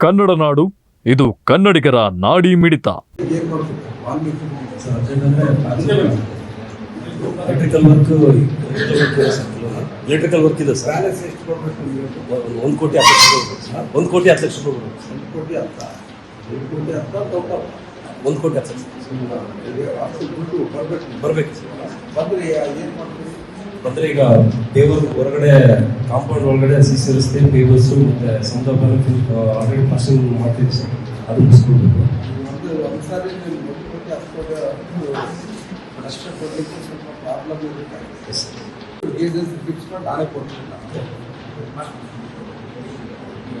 ಕನ್ನಡ ನಾಡು ಇದು ಕನ್ನಡಿಗರ ನಾಡಿ ಮಿಡಿತ. ಎಲೆಕ್ಟ್ರಿಕಲ್ ವರ್ಕ್ ಎಲೆಕ್ಟ್ರಿಕಲ್ ವರ್ಕ್ ಇದೆ ಸರ್? ಒಂದು ಕೋಟಿ ಹತ್ತು ಲಕ್ಷ ಒಂದು ಕೋಟಿ ಹತ್ತು ಲಕ್ಷ ರೂಪಾಯಿ ಒಂದು ಕೋಟಿ ಅಂತ ಎರಡು ಕೋಟಿ ಅಂತ ಟೋಟಲ್ ಒಂದು ಕೋಟಿ ಹತ್ತು ಲಕ್ಷ ಬರ್ಬೇಕು ಅಂದರೆ ಈಗ ದೇವರ ಹೊರಗಡೆ ಕಾಂಪೌಂಡ್ ಒಳಗಡೆ ಸಿ ಸಿ ರಸ್ತೆ ಟೇಬಲ್ಸು ಮತ್ತು ಸಂತಾಪನ ಆಲ್ರೆಡಿ ಪರ್ಸನ್ ಮಾಡ್ತೀವಿ ಸರ್? ಅದು ಮುಗಿಸ್ಕೊಳ್ಬೇಕು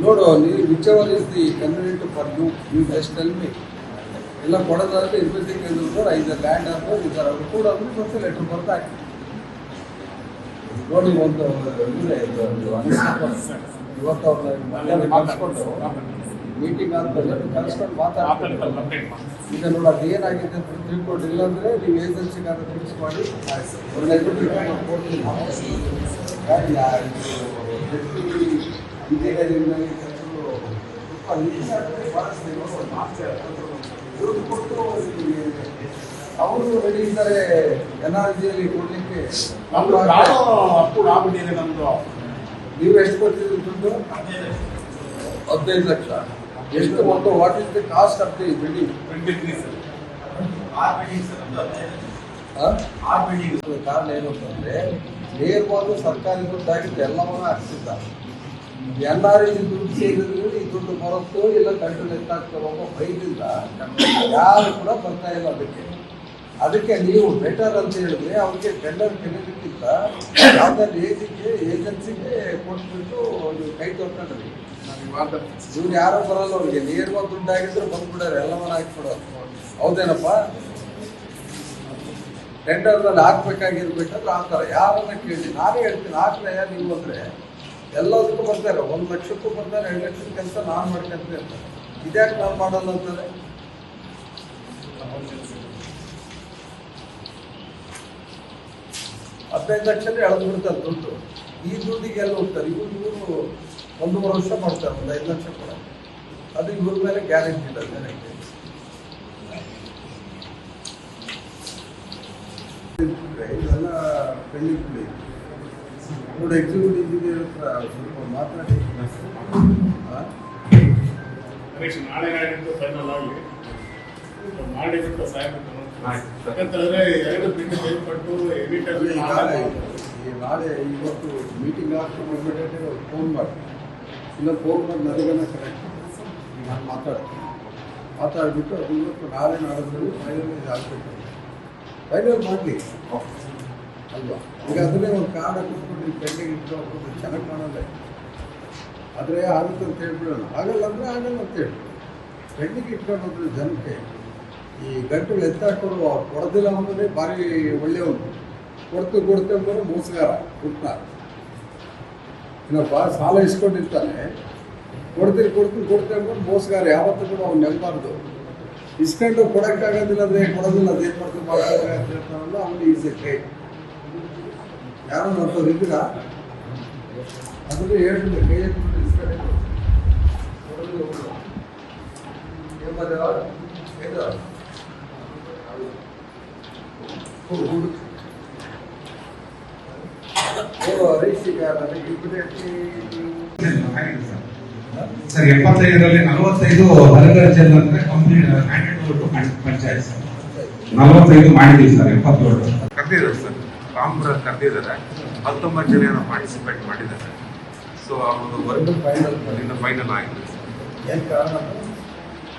ನೋಡು ನೀವು ವಿಚಾರ ever is the convenient for you you just tell me ಎಲ್ಲ ಕೊಡೋದಾದ್ರೆ ಇರ್ಬೇಕು ಐದು ಲ್ಯಾಂಡ್ ಈ ಥರ ಕೂಡ ಅಂದ್ರೆ ಮತ್ತೆ ಲೆಟರ್ ಬರ್ತಾ ಹಾಕಿ ನೋಡಿ ಒಂದು ಇವತ್ತು ಅವ್ರನ್ನ ಮಾಡಿಸ್ಕೊಂಡು ಮೀಟಿಂಗ್ ಆದ್ಮೇಲೆ ಕಳ್ಸ್ಕೊಂಡು ಮಾತಾಡ್ತಾರೆ. ಈಗ ನೋಡಿ ಅದು ಏನಾಗಿದೆ ಅಂತ ತಿಳ್ಕೊಂಡಿಲ್ಲ ಅಂದ್ರೆ ನೀವು ಏಜೆನ್ಸಿಗಾರ ಫಿಕ್ಸ್ ಮಾಡಿ. ನಿಮಗೆ ಅವರು ರೆಡಿ ಇದ್ದಾರೆ. ಎನ್ಆರ್ಜಿಯಲ್ಲಿ ಆರ್ ಜಿಯಲ್ಲಿ ಕೊಡ್ಲಿಕ್ಕೆ ನಮ್ದು ಕಾಡು ಅಪ್ಪು ಆಗ್ಬಿಟ್ಟಿದೆ ನಮ್ದು ನೀವು ಎಷ್ಟು ಕೊಡ್ತಿದ್ರಿ ದುಡ್ಡು? ಹದಿನೈದು ಲಕ್ಷ. ಎಷ್ಟು ಮೊತ್ತ what is the cost of the building ಆ? ಸರ್ ಕಾರಣ ಏನು ಅಂತಂದ್ರೆ ನೇರವಾಗಿ ಸರ್ಕಾರಿ ದುಡ್ಡಾಗಿದ್ದು ಎಲ್ಲವನ್ನ ಹಾಕ್ತಿದ್ದ. ಎನ್ ಆರ್ ಇ ದುಡ್ಡು ಸೇರಿದ್ರು ಈ ದುಡ್ಡು ಬರುತ್ತೋ ಇಲ್ಲ ಕಂಟ್ರೋಲ್ ಎತ್ತಾಗ್ತಾರೋ ಅನ್ನೋ ಯಾರು ಕೂಡ ಬರ್ತಾ ಇಲ್ಲ ಅದಕ್ಕೆ. ಅದಕ್ಕೆ ನೀವು ಬೆಟರ್ ಅಂತ ಹೇಳಿದ್ರೆ ಅವ್ರಿಗೆ ಟೆಂಡರ್ ಕರೀಲಿಕ್ಕಿಂತ ಯಾವ್ದಾದ್ರು ಏಜಿಗೆ ಏಜೆನ್ಸಿಗೆ ಕೊಟ್ಬಿಟ್ಟು ಒಂದು ಕೈ ತೊಟ್ಕೊಂಡ್ರಿ ಇವ್ರು ಯಾರೋ ಬರಲ್ಲ ಅವ್ರಿಗೆ. ನೇರವಾಗಿ ದುಡ್ಡಾಗಿದ್ರೆ ಬಂದ್ಬಿಡೋರು, ಎಲ್ಲವನ್ನ ಹಾಕ್ಬಿಡೋರು. ಹೌದೇನಪ್ಪ? ಟೆಂಡರ್ನಲ್ಲಿ ಹಾಕ್ಬೇಕಾಗಿರ್ಬೇಕಾದ್ರೆ ಆ ಥರ. ಯಾರನ್ನ ಕೇಳಿ. ನಾನೇ ಹೇಳ್ತೀನಿ ಹಾಕ್ರೆ ನೀವು ಅಂದರೆ ಎಲ್ಲದಕ್ಕೂ ಬರ್ತಾರೆ. ಒಂದು ಲಕ್ಷಕ್ಕೂ ಬರ್ತಾರೆ, ಎರಡು ಲಕ್ಷದ ಕೆಲಸ ನಾನು ಮಾಡ್ಕೊಂತ ಇರ್ತಾರೆ ಇದ್ಯಾಕೆ ನಾನು ಮಾಡಲ್ಲ ಅಂತಾರೆ? ಹದಿನೈದು ಲಕ್ಷನೇ ಎಳೆದು ಬಿಡ್ತಾರೆ ದುಡ್ಡು. ಈ ದುಡ್ಡಿಗೆ ಎಲ್ಲ ಹೋಗ್ತಾರೆ. ಇವರು ಇವರು ಒಂದೂವರೆ ವರ್ಷ ಮಾಡ್ತಾರೆ ಒಂದು ಐದು ಲಕ್ಷ ಕೂಡ. ಅದು ಇವ್ರ ಮೇಲೆ ಗ್ಯಾರಂಟಿ ಇಲ್ಲ ಜನಕ್ಕೆ ಇದೆಲ್ಲ ಪೆಂಡಿಂಗ್ ಬಿಡಿ ನೋಡಿ ಎಕ್ಸಿಕ್ಯೂಟಿವ್ ಇಂಜಿನಿಯರ್ ಹತ್ರ ಸ್ವಲ್ಪ ಮಾತಾಡಿ. ನಾಳೆ ನಾಡಿದ್ದು ಫೈನಲ್ ಆಗಿ ಮಾಡಿಬಿಟ್ಟು ಸಾಯಬೇಕು ಯಾಕಂತಂದ್ರೆ ಎರಡು ಬಿಟ್ಟು ನಾಳೆ ಇವತ್ತು ಮೀಟಿಂಗ್ ಆಗ್ತಾ ಫೋನ್ ಮಾಡಿ. ಇಲ್ಲ ಫೋನ್ ಮಾಡಿ ನನಗನ್ನ ಕರೆಕ್ಟ್ ನಾನು ಮಾತಾಡ್ತೀನಿ. ಮಾತಾಡಿಬಿಟ್ಟು ಅದು ಇವತ್ತು ನಾಳೆ ನಾಡೋದ್ರಲ್ಲಿ ಫೈನಲ್ ಇದು ಆಗಬೇಕು. ಫೈನಲ್ ಮಾಡಲಿ. ಅಲ್ವಾ? ಈಗ ಅದನ್ನೇ ಒಂದು ಕಾರ್ಡ್ ಹಾಕಿಸ್ಕೊಂಡು ಪೆಂಡಿಂಗ್ ಇಟ್ಕೊಂಡು ಚೆನ್ನಾಗಿ ಕಾಣಲ್ಲ ಆದರೆ ಆಗುತ್ತೆ ಅಂತ ಹೇಳ್ಬಿಡೋಣ. ಆಗಲ್ಲ ಅಂದರೆ ಆಗಲ್ಲ ಅಂತ ಹೇಳಿ ಪೆಂಡಿಂಗ್ ಇಟ್ಕೊಂಡು ಜನಕ್ಕೆ ಈ ಗಂಟೆಗಳು ಎತ್ತಾಕೊಂಡು ಕೊಡೋದಿಲ್ಲ ಅಂದರೆ ಭಾರಿ ಒಳ್ಳೆಯವನು ಕೊಡ್ತು ಕೊಡ್ತು ಅಂಬೋದು ಮೋಸಗಾರ, ಹುಟ್ಟ. ಇನ್ನೊಬ್ಬ ಸಾಲ ಇಸ್ಕೊಂಡಿರ್ತಾನೆ. ಕೊಡ್ತೀರಿ ಕೊಡ್ತೀನಿ ಅಂದ್ಕೊಂಡು ಮೋಸಗಾರ, ಯಾವತ್ತೂ ಕೂಡ ಅವ್ನು ನೆಲಬಾರ್ದು ಇಸ್ಕೊಂಡು ಕೊಡೋಕ್ಕಾಗೋದಿಲ್ಲ ಅಂದರೆ ಕೊಡೋದಿಲ್ಲ, ಅದೇನು ಮಾಡ್ತೀನಿ ಮಾಡ್ತಾರೆ ಅಂತ ಹೇಳ್ತಾನಲ್ಲ, ಅವನು ಈಸ್ ಎ ಕೈ. ಯಾರು ಅಂಥವ್ರು ಇದ್ದೀರಾ ಅದನ್ನು ಹೇಳ್ತಿದ್ದೆ, ಕೈ ಇಸ್ಕೊಂಡೆ ಕೊಡೋದಿಲ್ಲ ಸರ್, ಎಪ್ಪತ್ತೈದರಲ್ಲಿ ನಲವತ್ತೈದು ಅಗ್ರಿಕಲ್ಚರ್ ಅಂದ್ರೆ complete handed to panchayat sir. ನಲವತ್ತೈದು ಮಾಡಿದ್ದೀವಿ ಸರ್, ಎಪ್ಪತ್ತೇಳು. ಕರೆದಿದ್ದಾರೆ ಸರ್. ರಾಮ್ಪುರ ಕರೆದಿದ್ದಾರೆ. ಹತ್ತೊಂಬತ್ತು ಜನ ಪಾರ್ಟಿಸಿಪೇಟ್ ಮಾಡಿದ್ದಾರೆ. ಸೊ ಅವ್ರದ್ದು ವರ್ಕ್ ಇನ್ನು ಫೈನಲ್ ಆಗಿದೆ ಸರ್.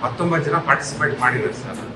ಹತ್ತೊಂಬತ್ತು ಜನ ಪಾರ್ಟಿಸಿಪೇಟ್ ಮಾಡಿದ್ದಾರೆ ಸರ್. ಅದರಲ್ಲಿ